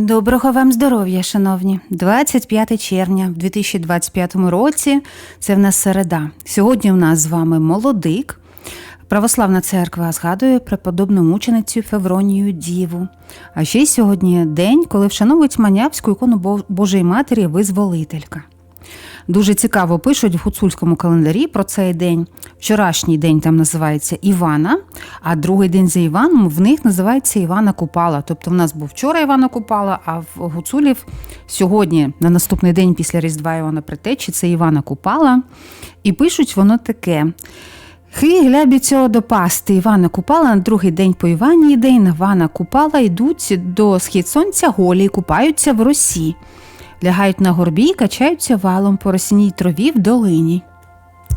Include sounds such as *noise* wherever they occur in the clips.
Доброго вам здоров'я, шановні. 25 червня в 2025 році. Це в нас середа. Сьогодні у нас з вами молодик. Православна церква згадує преподобну мученицю Февронію Діву. А ще сьогодні день, коли вшановують Манявську ікону Божої Матері Визволителька. Дуже цікаво пишуть в гуцульському календарі про цей день. Вчорашній день там називається Івана, а другий день за Іваном в них називається Івана Купала. Тобто в нас був вчора Івана Купала, а в гуцулів сьогодні, на наступний день після Різдва Івана Притечі, це Івана Купала. І пишуть воно таке. Хи глябі цього до Івана Купала на другий день по Івані день Івана Купала йдуть до схід сонця голі і купаються в росі. Лягають на горбі і качаються валом по росіній траві в долині.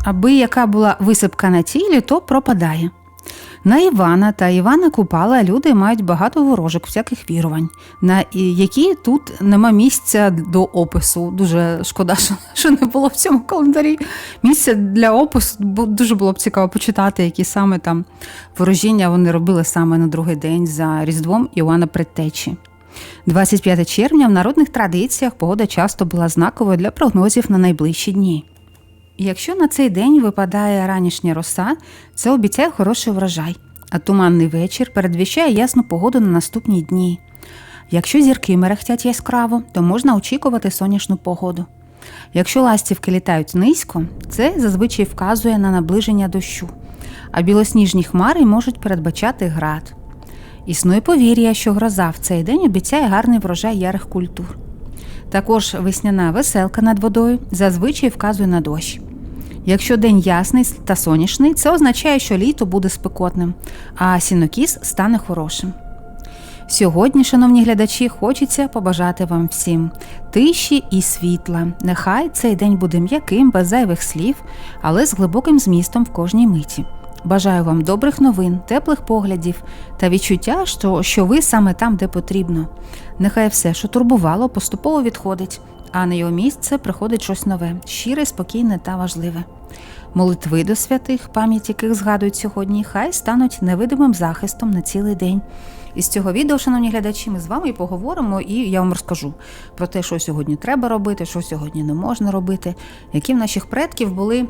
Аби яка була висипка на тілі, то пропадає. На Івана та Івана Купала люди мають багато ворожок, всяких вірувань, на які тут нема місця до опису. Дуже шкода, що, не було в цьому календарі місця для опису, дуже було б цікаво почитати, які саме там ворожіння вони робили саме на другий день за Різдвом Іоанна Предтечі. 25 червня в народних традиціях погода часто була знаковою для прогнозів на найближчі дні. Якщо на цей день випадає ранішня роса, це обіцяє хороший врожай, а туманний вечір передвіщає ясну погоду на наступні дні. Якщо зірки мерехтять яскраво, то можна очікувати сонячну погоду. Якщо ластівки літають низько, це зазвичай вказує на наближення дощу, а білосніжні хмари можуть передбачати град. Існує повір'я, що гроза в цей день обіцяє гарний врожай ярих культур. Також весняна веселка над водою зазвичай вказує на дощ. Якщо день ясний та сонячний, це означає, що літо буде спекотним, а сінокіс стане хорошим. Сьогодні, шановні глядачі, хочеться побажати вам всім тиші і світла. Нехай цей день буде м'яким, без зайвих слів, але з глибоким змістом в кожній миті. Бажаю вам добрих новин, теплих поглядів та відчуття, що, що ви саме там, де потрібно. Нехай все, що турбувало, поступово відходить, а на його місце приходить щось нове, щире, спокійне та важливе. Молитви до святих, пам'ять яких згадують сьогодні, хай стануть невидимим захистом на цілий день. Із цього відео, шановні глядачі, ми з вами і поговоримо, і я вам розкажу про те, що сьогодні треба робити, що сьогодні не можна робити, які в наших предків були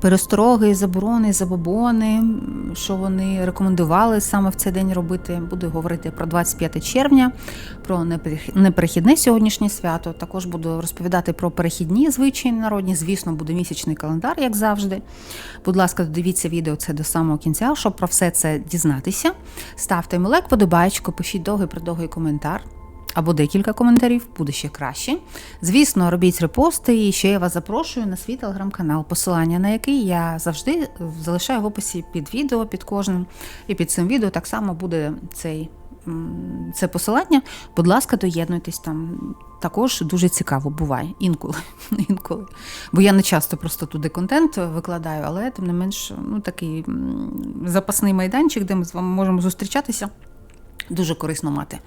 перестороги, заборони, забобони, що вони рекомендували саме в цей день робити. Буду говорити про 25 червня, про неперехідне сьогоднішнє свято. Також буду розповідати про перехідні звичаї народні. Звісно, буде місячний календар, як завжди. Будь ласка, дивіться відео це до самого кінця, щоб про все це дізнатися. Ставте лайк, подобаєчку, пишіть довгий придовгий коментар або декілька коментарів, буде ще краще. Звісно, робіть репости, і ще я вас запрошую на свій телеграм-канал, посилання на який я завжди залишаю в описі під відео, під кожним. І під цим відео так само буде цей. Це посилання, будь ласка, доєднуйтесь там. Також дуже цікаво буває інколи. *laughs* інколи. Бо я не часто просто туди контент викладаю, але тим не менш, ну такий запасний майданчик, де ми з вами можемо зустрічатися. Дуже корисно мати.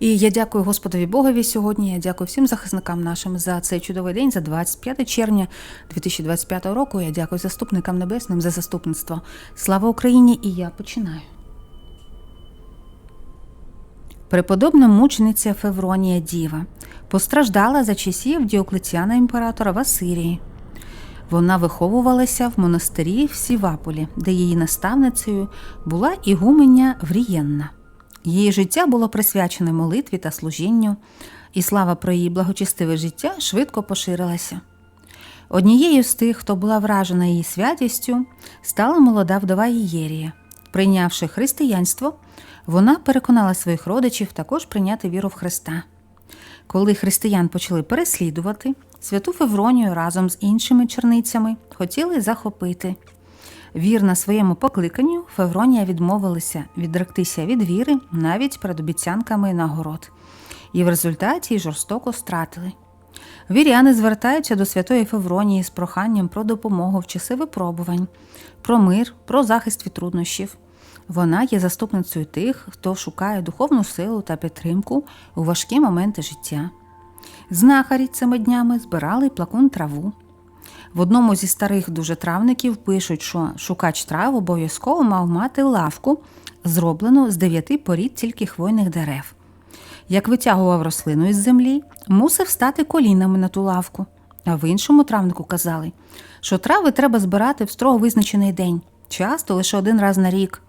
І я дякую Господові Богові сьогодні. Я дякую всім захисникам нашим за цей чудовий день, за 25 червня 2025 року. Я дякую заступникам небесним за заступництво. Слава Україні! І я починаю. Преподобна мучениця Февронія Діва постраждала за часів Діоклетіана імператора в Асирії. Вона виховувалася в монастирі в Сіваполі, де її наставницею була ігуменя Врієнна. Її життя було присвячене молитві та служінню, і слава про її благочестиве життя швидко поширилася. Однією з тих, хто була вражена її святістю, стала молода вдова Єрія. Прийнявши християнство, вона переконала своїх родичів також прийняти віру в Христа. Коли християн почали переслідувати, святу Февронію разом з іншими черницями хотіли захопити. Вірна своєму покликанню, Февронія відмовилася відректися від віри навіть перед обіцянками нагород, і в результаті жорстоко стратили. Віряни звертаються до святої Февронії з проханням про допомогу в часи випробувань, про мир, про захист від труднощів. Вона є заступницею тих, хто шукає духовну силу та підтримку у важкі моменти життя. Знахарі цими днями збирали плакун траву. В одному зі старих дуже травників пишуть, що шукач трав обов'язково мав мати лавку, зроблену з дев'яти порід тільки хвойних дерев. як витягував рослину із землі, мусив стати колінами на ту лавку. А в іншому травнику казали, що трави треба збирати в строго визначений день, часто лише один раз на рік.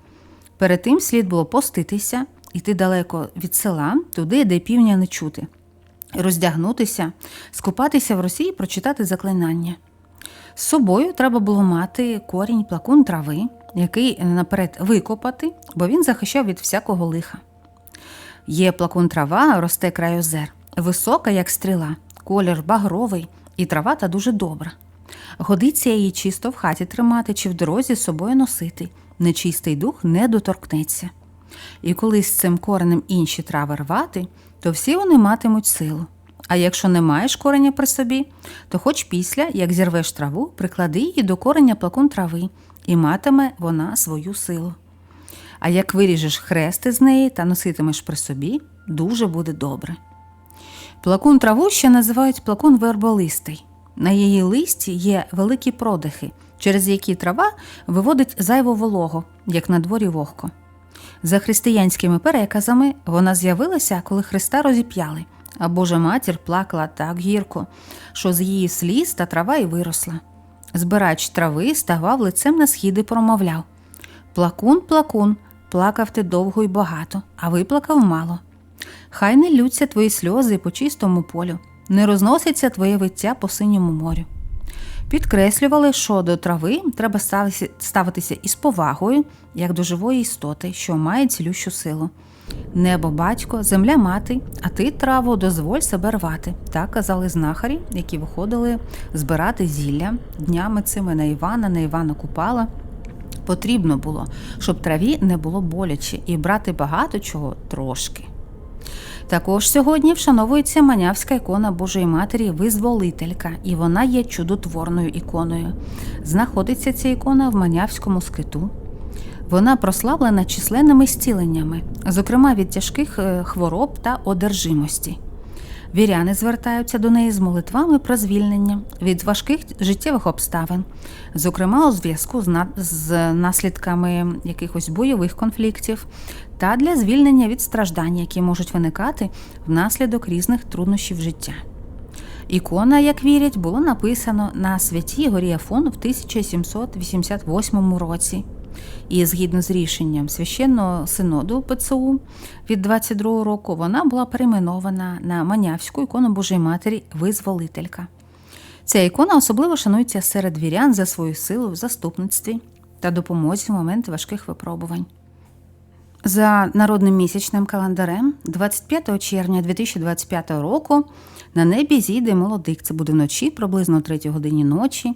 Перед тим слід було поститися, йти далеко від села, туди, де півня не чути, роздягнутися, скупатися в росі і прочитати заклинання. З собою треба було мати корінь плакун трави, який наперед викопати, бо він захищав від всякого лиха. Є плакун трава, росте край озер, висока, як стріла, колір багровий, і трава та дуже добра. Годиться її чисто в хаті тримати чи в дорозі з собою носити. Нечистий дух не доторкнеться. І коли з цим коренем інші трави рвати, то всі вони матимуть силу. А якщо не маєш кореня при собі, то хоч після, як зірвеш траву, приклади її до кореня плакун трави, і матиме вона свою силу. А як виріжеш хрести з неї та носитимеш при собі, дуже буде добре. Плакун траву ще називають плакун верболистий. На її листі є великі продихи, через які трава виводить зайву вологу, як на дворі вогко. За християнськими переказами вона з'явилася, коли Христа розіп'яли, а Божа матір плакала так гірко, що з її сліз та трава й виросла. Збирач трави ставав лицем на схід і промовляв Плакун, плакун, плакав ти довго й багато, а виплакав мало. Хай не лються твої сльози по чистому полю, не розноситься твоє виття по синьому морю. Підкреслювали, що до трави треба ставитися- із повагою, як до живої істоти, що має цілющу силу. Небо батько, земля мати, а ти траву дозволь себе рвати. Так казали знахарі, які виходили збирати зілля днями цими на Івана, на Івана Купала. Потрібно було, щоб траві не було боляче і брати багато чого трошки. Також сьогодні вшановується манявська ікона Божої Матері Визволителька, і вона є чудотворною іконою. Знаходиться ця ікона в манявському скиту. Вона прославлена численними зціленнями, зокрема від тяжких е, хвороб та одержимості. Віряни звертаються до неї з молитвами про звільнення від важких життєвих обставин, зокрема у зв'язку з, наслідками якихось бойових конфліктів, та для звільнення від страждань, які можуть виникати внаслідок різних труднощів життя. Ікона, як вірять, було написано на святій горі Афон в 1788 році. І згідно з рішенням священного синоду ПЦУ від 22 року, вона була перейменована на Манявську ікону Божої Матері Визволителька. Ця ікона особливо шанується серед вірян за свою силу в заступництві та допомозі в моменти важких випробувань. За народним місячним календарем, 25 червня 2025 року, на небі зійде молодик. Це буде вночі, приблизно о 3 годині ночі.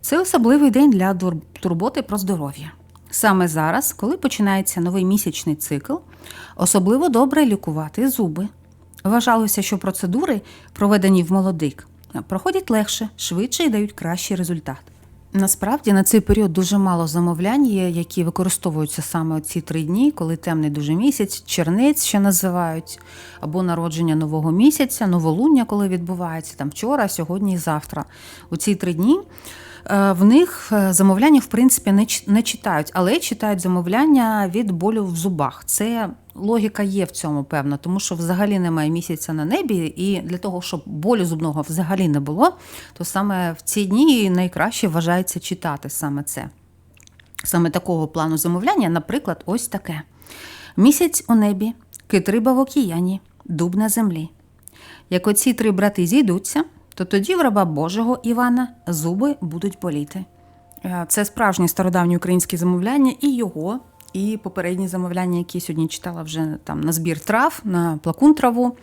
Це особливий день для турботи про здоров'я. Саме зараз, коли починається новий місячний цикл, особливо добре лікувати зуби. Вважалося, що процедури, проведені в молодик, проходять легше, швидше і дають кращий результат. Насправді на цей період дуже мало замовлянь є, які використовуються саме ці три дні, коли темний дуже місяць, чернець ще називають, або народження нового місяця, новолуння, коли відбувається там вчора, сьогодні і завтра. У ці три дні в них е, замовляння в принципі не, не читають, але читають замовляння від болю в зубах. Це логіка є в цьому, певно, тому що взагалі немає місяця на небі, і для того, щоб болю зубного взагалі не було, то саме в ці дні найкраще вважається читати саме це. Саме такого плану замовляння, наприклад, ось таке: місяць у небі, кит риба в океані, дуб на землі. Як оці три брати зійдуться, то тоді в раба Божого Івана зуби будуть боліти. Е, Це справжнє стародавнє українське замовляння, і його, і попередні замовляння, які сьогодні читала вже там на збір трав, на плакун траву.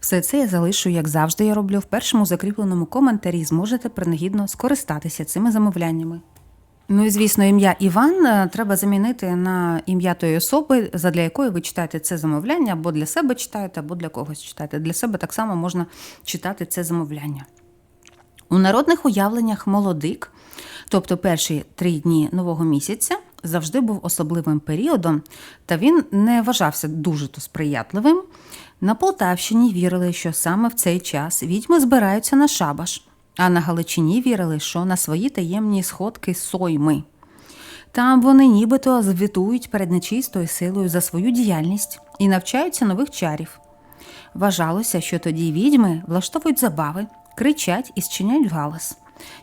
Все це я залишу, як завжди я роблю, в першому закріпленому коментарі. Зможете принагідно скористатися цими замовляннями. Ну і звісно, ім'я Іван е, треба замінити на ім'я тої особи, задля якої ви читаєте це замовляння, або для себе читаєте, або для когось читаєте. Для себе так само можна читати це замовляння. У народних уявленнях молодик, тобто перші три дні нового місяця, завжди був особливим періодом, та він не вважався дуже то сприятливим. На Полтавщині вірили, що саме в цей час відьми збираються на шабаш, а на Галичині вірили, що на свої таємні сходки сойми. Там вони нібито звітують перед нечистою силою за свою діяльність і навчаються нових чарів. Вважалося, що тоді відьми влаштовують забави, кричать і зчиняють галас.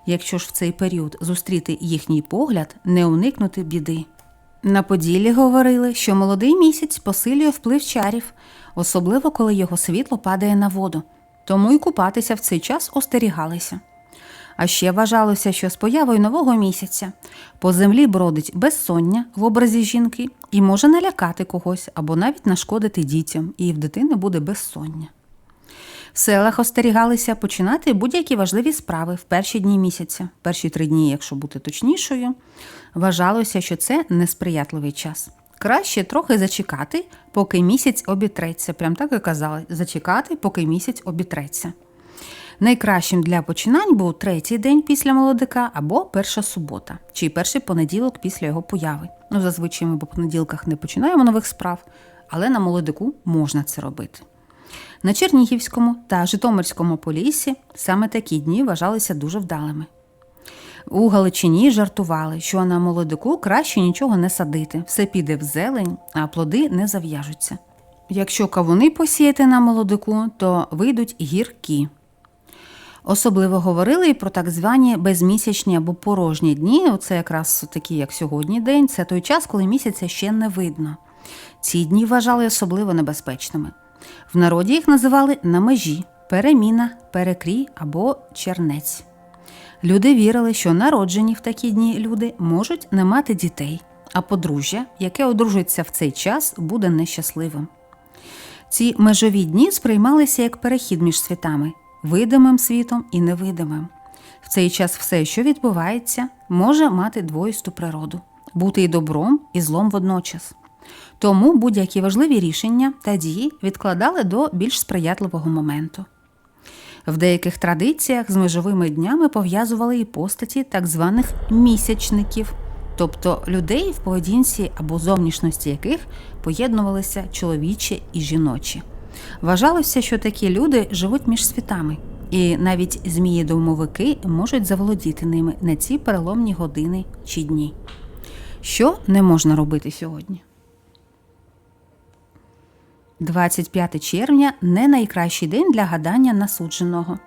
Якщо ж в цей період зустріти їхній погляд, не уникнути біди. На Поділлі говорили, що молодий місяць посилює вплив чарів, особливо коли його світло падає на воду, тому й купатися в цей час остерігалися. А ще вважалося, що з появою нового місяця по землі бродить безсоння в образі жінки і може налякати когось або навіть нашкодити дітям, і в дитини буде безсоння. В селах остерігалися починати будь-які важливі справи в перші дні місяця, перші три дні, якщо бути точнішою. Вважалося, що це несприятливий час. Краще трохи зачекати, поки місяць обітреться. Прям так і казали: зачекати, поки місяць обітреться. Найкращим для починань був третій день після молодика або перша субота, чи перший понеділок після його появи. Ну, зазвичай ми по понеділках не починаємо нових справ, але на молодику можна це робити. На Чернігівському та Житомирському поліссі саме такі дні вважалися дуже вдалими. У Галичині жартували, що на молодику краще нічого не садити, все піде в зелень, а плоди не зав'яжуться. Якщо кавуни посіяти на молодику, то вийдуть гіркі. Особливо говорили і про так звані безмісячні або порожні дні. Оце якраз такі, як сьогодні день, це той час, коли місяця ще не видно. Ці дні вважали особливо небезпечними. В народі їх називали на межі, переміна, перекрій або чернець. Люди вірили, що народжені в такі дні люди можуть не мати дітей, а подружжя, яке одружиться в цей час, буде нещасливим. Ці межові дні сприймалися як перехід між світами, видимим світом і невидимим. В цей час все, що відбувається, може мати двоїсту природу, бути і добром, і злом водночас. Тому будь-які важливі рішення та дії відкладали до більш сприятливого моменту. В деяких традиціях з межовими днями пов'язували і постаті так званих місячників, тобто людей, в поведінці або зовнішності яких поєднувалися чоловічі і жіночі. Вважалося, що такі люди живуть між світами, і навіть змії-домовики можуть заволодіти ними на ці переломні години чи дні. Що не можна робити сьогодні? 25 червня не найкращий день для гадання насудженого.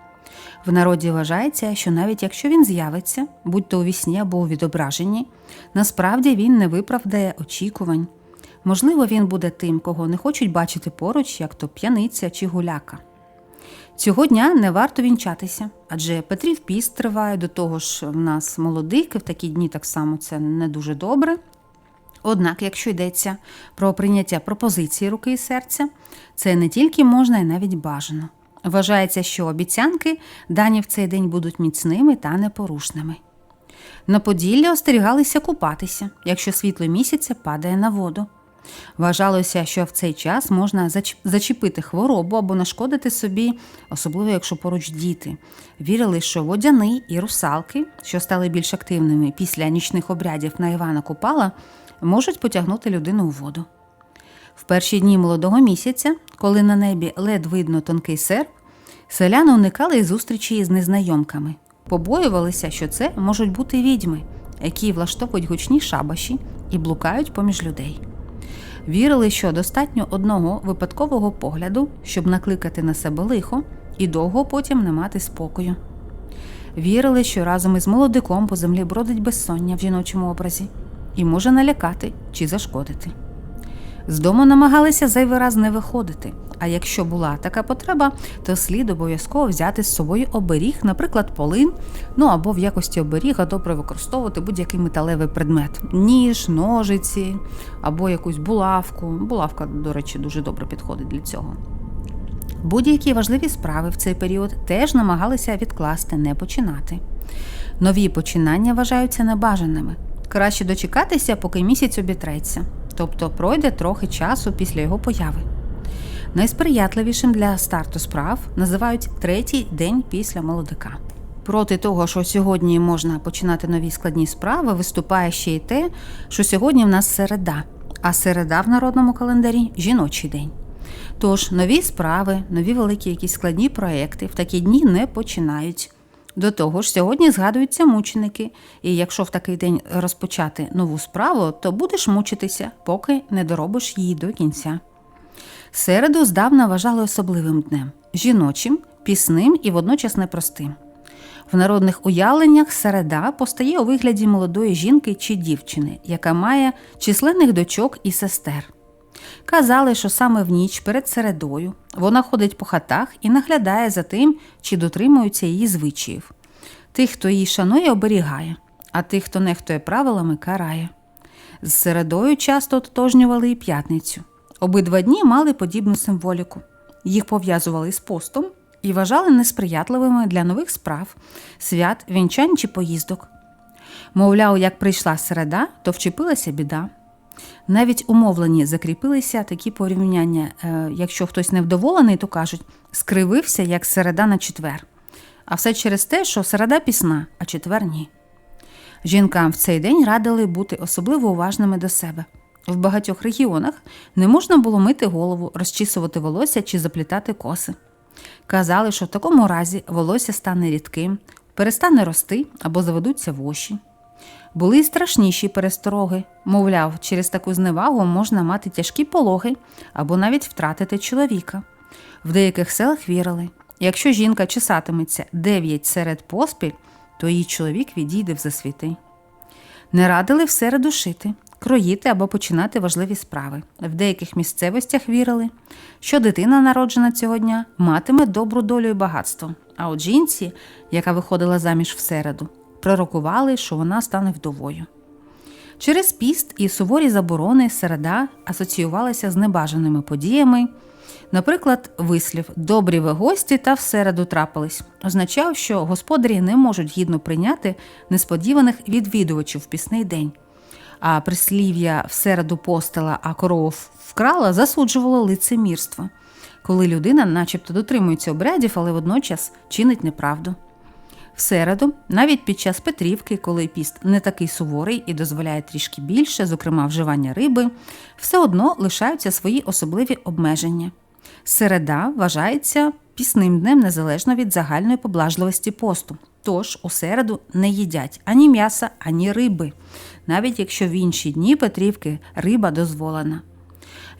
В народі вважається, що навіть якщо він з'явиться, будь то у вісні або у відображенні, насправді він не виправдає очікувань. Можливо, він буде тим, кого не хочуть бачити поруч, як то п'яниця чи гуляка. Цього дня не варто вінчатися, адже Петрів піст триває, до того ж в нас молодики, в такі дні так само це не дуже добре. Однак, якщо йдеться про прийняття пропозиції руки і серця, це не тільки можна, і навіть бажано. Вважається, що обіцянки дані в цей день будуть міцними та непорушними. На Поділлі остерігалися купатися, якщо світло місяця падає на воду. Вважалося, що в цей час можна зачепити хворобу або нашкодити собі, особливо якщо поруч діти. Вірили, що водяни і русалки, що стали більш активними після нічних обрядів на Івана Купала, можуть потягнути людину у воду. В перші дні молодого місяця, коли на небі лед видно тонкий серп, селяни уникали зустрічі з незнайомками, побоювалися, що це можуть бути відьми, які влаштовують гучні шабаші і блукають поміж людей. Вірили, що достатньо одного випадкового погляду, щоб накликати на себе лихо і довго потім не мати спокою. Вірили, що разом із молодиком по землі бродить безсоння в жіночому образі і може налякати чи зашкодити. З дому намагалися зайвий раз не виходити, а якщо була така потреба, то слід обов'язково взяти з собою оберіг, наприклад, полин, ну або в якості оберіга добре використовувати будь-який металевий предмет ніж, ножиці або якусь булавку. Булавка, до речі, дуже добре підходить для цього. Будь-які важливі справи в цей період теж намагалися відкласти, не починати. Нові починання вважаються небажаними. Краще дочекатися, поки місяць обітреться, тобто пройде трохи часу після його появи. Найсприятливішим для старту справ називають третій день після молодика. Проти того, що сьогодні можна починати нові складні справи, виступає ще й те, що сьогодні в нас середа, а середа в народному календарі жіночий день. Тож нові справи, нові великі якісь складні проекти в такі дні не починають. До того ж, сьогодні згадуються мученики, і якщо в такий день розпочати нову справу, то будеш мучитися, поки не доробиш її до кінця. Середу здавна вважали особливим днем жіночим, пісним і водночас непростим. В народних уявленнях середа постає у вигляді молодої жінки чи дівчини, яка має численних дочок і сестер. Казали, що саме в ніч перед середою вона ходить по хатах і наглядає за тим, чи дотримуються її звичаїв. Тих, хто її шанує, оберігає, а тих, хто нехтує правилами, карає. З середою часто ототожнювали і п'ятницю. Обидва дні мали подібну символіку. Їх пов'язували з постом і вважали несприятливими для нових справ, свят, вінчань чи поїздок. Мовляв, як прийшла середа, то вчепилася біда. Навіть умовлені закріпилися такі порівняння. Е, Якщо хтось невдоволений, то кажуть, скривився як середа на четвер. А все через те, що середа пісна, а четвер ні. Жінкам в цей день радили бути особливо уважними до себе. В багатьох регіонах не можна було мити голову, розчісувати волосся чи заплітати коси. Казали, що в такому разі волосся стане рідким, перестане рости або заведуться воші. Були й страшніші перестороги, мовляв, через таку зневагу можна мати тяжкі пологи або навіть втратити чоловіка. В деяких селах вірили, якщо жінка чесатиметься дев'ять серед поспіль, то її чоловік відійде в засвіти. Не радили все редушити, кроїти або починати важливі справи. В деяких місцевостях вірили, що дитина, народжена цього дня, матиме добру долю і багатство. А от жінці, яка виходила заміж в середу, пророкували, що вона стане вдовою. Через піст і суворі заборони середа асоціювалася з небажаними подіями. Наприклад, вислів добрі ви гості та в середу трапились означав, що господарі не можуть гідно прийняти несподіваних відвідувачів в пісний день. А прислів'я в середу постила, а корову вкрала, засуджувало лицемірство, коли людина, начебто, дотримується обрядів, але водночас чинить неправду. В середу, навіть під час Петрівки, коли піст не такий суворий і дозволяє трішки більше, зокрема вживання риби, все одно лишаються свої особливі обмеження. Середа вважається пісним днем незалежно від загальної поблажливості посту. Тож у середу не їдять ані м'яса, ані риби, навіть якщо в інші дні Петрівки риба дозволена.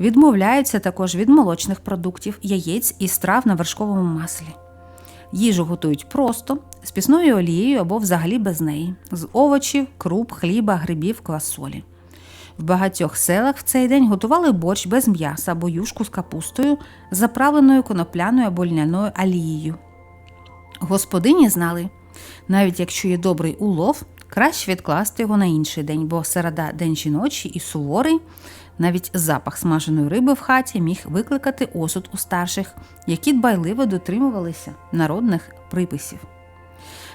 Відмовляються також від молочних продуктів, яєць і страв на вершковому маслі. Їжу готують просто, з пісною олією або взагалі без неї, з овочів, круп, хліба, грибів, квасолі. В багатьох селах в цей день готували борщ без м'яса або юшку з капустою, заправленою конопляною або льняною алією. Господині знали, навіть якщо є добрий улов, краще відкласти його на інший день, бо середа день жіночий і суворий, навіть запах смаженої риби в хаті міг викликати осуд у старших, які дбайливо дотримувалися народних приписів.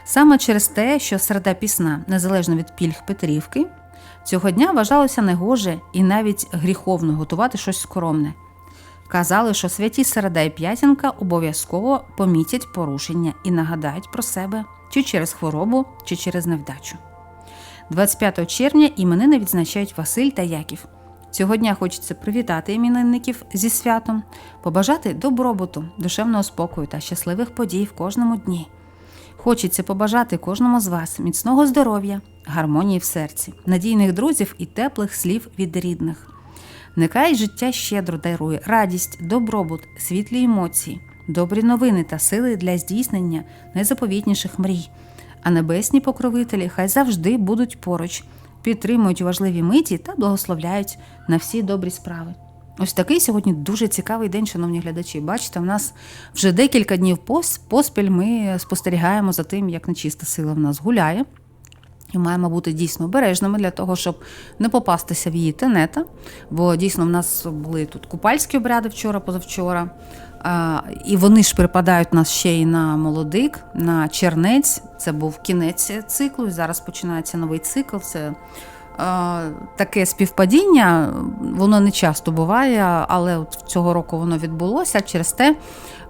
Саме через те, що середа пісна, незалежно від пільг Петрівки, цього дня вважалося негоже і навіть гріховно готувати щось скромне. Казали, що святі середа і п'ятінка обов'язково помітять порушення і нагадають про себе чи через хворобу, чи через невдачу. 25 червня іменини відзначають Василь та Яків. Цього дня хочеться привітати іменинників зі святом, побажати добробуту, душевного спокою та щасливих подій в кожному дні. Хочеться побажати кожному з вас міцного здоров'я, гармонії в серці, надійних друзів і теплих слів від рідних. Нехай життя щедро дарує радість, добробут, світлі емоції, добрі новини та сили для здійснення найзаповітніших мрій. А небесні покровителі хай завжди будуть поруч, підтримують важливі миті та благословляють на всі добрі справи. Ось такий сьогодні дуже цікавий день, шановні глядачі. Бачите, в нас вже декілька днів поспіль ми спостерігаємо за тим, як нечиста сила в нас гуляє. І маємо бути дійсно обережними для того, щоб не попастися в її тенета. Бо дійсно в нас були тут купальські обряди вчора, позавчора. І вони ж припадають нас ще й на молодик, на чернець. Це був кінець циклу. І зараз починається новий цикл. Це таке співпадіння. Воно не часто буває, але от цього року воно відбулося. Через те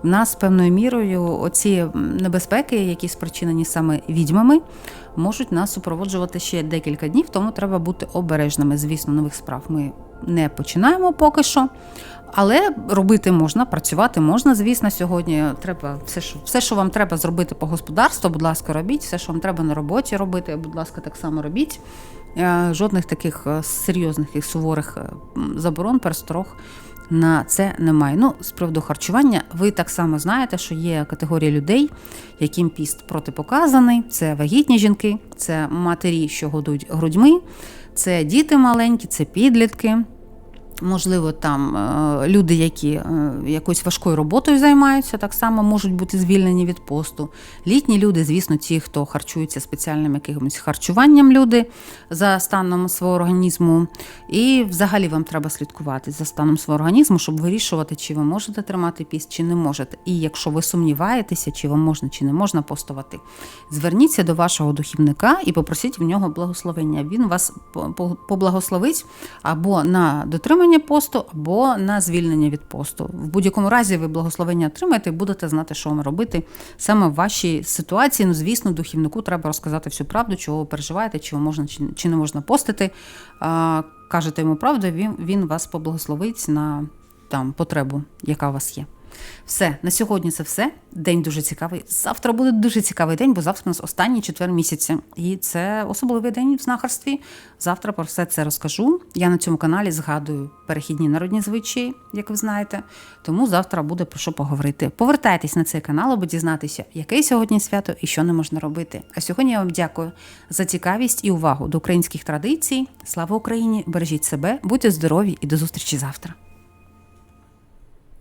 в нас певною мірою оці небезпеки, які спричинені саме відьмами, можуть нас супроводжувати ще декілька днів, тому треба бути обережними. Звісно, нових справ ми не починаємо поки що. Але робити можна, працювати можна. Звісно, сьогодні треба все, що все, що вам треба зробити по господарству, будь ласка, робіть. Все, що вам треба на роботі робити, будь ласка, так само робіть. Е, Жодних таких е, серйозних і суворих е, заборон, пересторог на це немає. Ну, з приводу харчування, ви так само знаєте, що є категорія людей, яким піст протипоказаний. Це вагітні жінки, це матері, що годують грудьми, це діти маленькі, це підлітки. Можливо, там е, люди, які е, якоюсь важкою роботою займаються, так само можуть бути звільнені від посту. Літні люди, звісно, ті, хто харчується спеціальним якимось харчуванням, люди за станом свого організму. І взагалі вам треба слідкувати за станом свого організму, щоб вирішувати, чи ви можете тримати піст, чи не можете. І якщо ви сумніваєтеся, чи вам можна, чи не можна постувати, зверніться до вашого духівника і попросіть в нього благословення. Він вас по- по- поблагословить або на дотримання посту, або на звільнення від посту. В будь-якому разі ви благословення отримаєте і будете знати, що вам робити саме в вашій ситуації. Ну, звісно, духівнику треба розказати всю правду, чого ви переживаєте, чого можна чи не можна постити. А, кажете йому правду, він, він вас поблагословить на там потребу, яка у вас є. Все, на сьогодні це все. День дуже цікавий. Завтра буде дуже цікавий день, бо завтра у нас останній четвер місяця. І це особливий день в знахарстві. Завтра про все це розкажу. Я на цьому каналі згадую перехідні народні звичаї, як ви знаєте. Тому завтра буде про що поговорити. Повертайтесь на цей канал, аби дізнатися, яке сьогодні свято і що не можна робити. А сьогодні я вам дякую за цікавість і увагу до українських традицій. Слава Україні! Бережіть себе, будьте здорові і до зустрічі завтра.